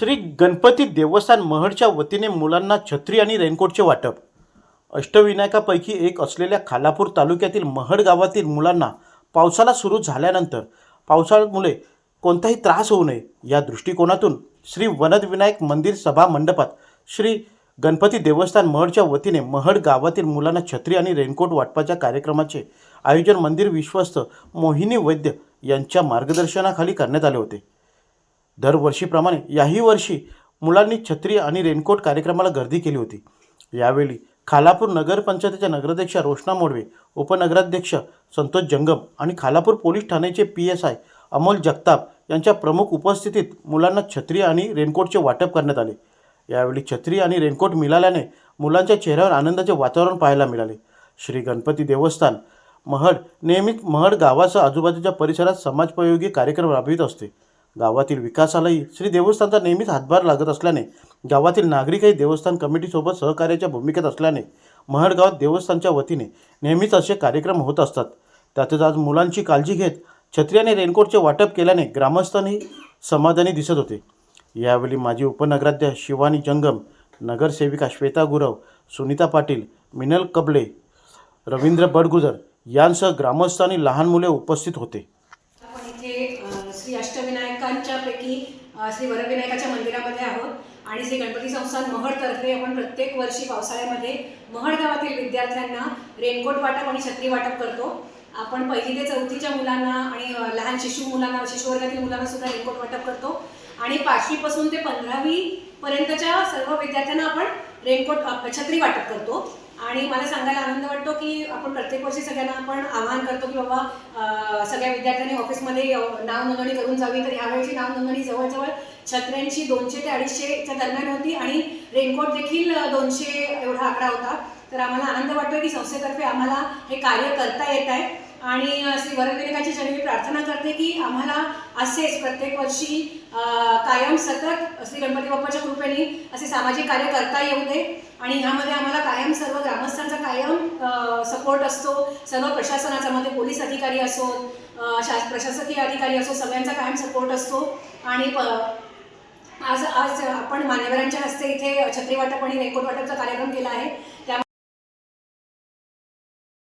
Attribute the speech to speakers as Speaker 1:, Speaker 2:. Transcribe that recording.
Speaker 1: श्री गणपती देवस्थान महडच्या वतीने मुलांना छत्री आणि रेनकोटचे वाटप. अष्टविनायकापैकी एक असलेल्या खालापूर तालुक्यातील महड गावातील मुलांना पावसाला सुरू झाल्यानंतर पावसामुळे कोणताही त्रास होऊ नये या दृष्टिकोनातून श्री वनदविनायक मंदिर सभा मंडपात श्री गणपती देवस्थान महडच्या वतीने महड गावातील मुलांना छत्री आणि रेनकोट वाटपाच्या कार्यक्रमाचे आयोजन मंदिर विश्वस्त मोहिनी वैद्य यांच्या मार्गदर्शनाखाली करण्यात आले होते. दरवर्षीप्रमाणे याही वर्षी मुलांनी छत्री आणि रेनकोट कार्यक्रमाला गर्दी केली होती. यावेळी खालापूर नगरपंचायतीच्या नगराध्यक्षा रोशना मोडवे उपनगराध्यक्ष संतोष जंगम आणि खालापूर पोलीस ठाण्याचे P S I Amol Jagtap यांच्या प्रमुख उपस्थितीत मुलांना छत्री आणि रेनकोटचे वाटप करण्यात आले. यावेळी छत्री आणि रेनकोट मिळाल्याने मुलांच्या चेहऱ्यावर आनंदाचे वातावरण पाहायला मिळाले. श्री गणपती देवस्थान महड नेहमीच महड गावासह आजूबाजूच्या परिसरात समाजपयोगी कार्यक्रम राबवित असते. गावातील विकासालाही श्री देवस्थानचा नेहमीच हातभार लागत असल्याने गावातील नागरिकही देवस्थान कमिटीसोबत सहकार्याच्या भूमिकेत असल्याने महडगावात देवस्थानच्या वतीने नेहमीच असे कार्यक्रम होत असतात. त्यातच आज मुलांची काळजी घेत छत्री आणि रेनकोटचे वाटप केल्याने ग्रामस्थांनी समाधानी दिसत होते. यावेळी माजी उपनगराध्यक्ष शिवानी जंगम नगरसेविका श्वेता गुरव सुनीता पाटील मिनल कबले रवींद्र बडगुजर यांसह ग्रामस्थ आणि लहान मुले उपस्थित होते.
Speaker 2: श्री पैकी श्री वरविनायकाच्या मंदिरामध्ये आहोत. आणि श्री गणपती संस्थान महडतर्फे आपण प्रत्येक वर्षी पावसाळ्यामध्ये महड गावातील विद्यार्थ्यांना रेनकोट वाटप आणि छत्री वाटप करतो. आपण पहिली ते चौथीच्या मुलांना आणि लहान शिशु मुलांना शिशुवर्गातील मुलांना सुद्धा रेनकोट वाटप करतो. आणि पाचवीपासून ते पंधरावी पर्यंतच्या सर्व विद्यार्थ्यांना आपण रेनकोट छत्री वाटप करतो. आणि मला सांगायला आनंद वाटतो की आपण प्रत्येक वर्षी सगळ्यांना आपण आवाहन करतो की बाबा सगळ्या विद्यार्थ्यांनी ऑफिसमध्ये नाव नोंदणी करून जावी. तर ह्यावेळची नाव नोंदणी जवळजवळ छत्र्यांची दोनशे ते अडीचशेच्या दरम्यान होती आणि रेनकोट देखील दोनशे एवढा आकडा होता. तर आम्हाला आनंद वाटतो की संस्थेतर्फे आम्हाला हे कार्य करता येत आहे. आणि श्री वरविनायकाची चरणी मी प्रार्थना करते की आम्हाला असेच प्रत्येक वर्षी कायम सतत श्री गणपती बाप्पाच्या कृपेने असे सामाजिक कार्य करता येऊ दे. आणि ह्यामध्ये आम्हाला कायम सर्व ग्रामस्थांचा कायम सपोर्ट असतो. सर्व प्रशासनाचा मध्ये पोलीस अधिकारी असो शास प्रशासकीय अधिकारी असो सगळ्यांचा कायम सपोर्ट असतो. आणि प आज आज आपण मान्यवरांच्या हस्ते इथे छत्री वाटप आणि रेनकोट वाटपचा कार्यक्रम केला आहे. त्या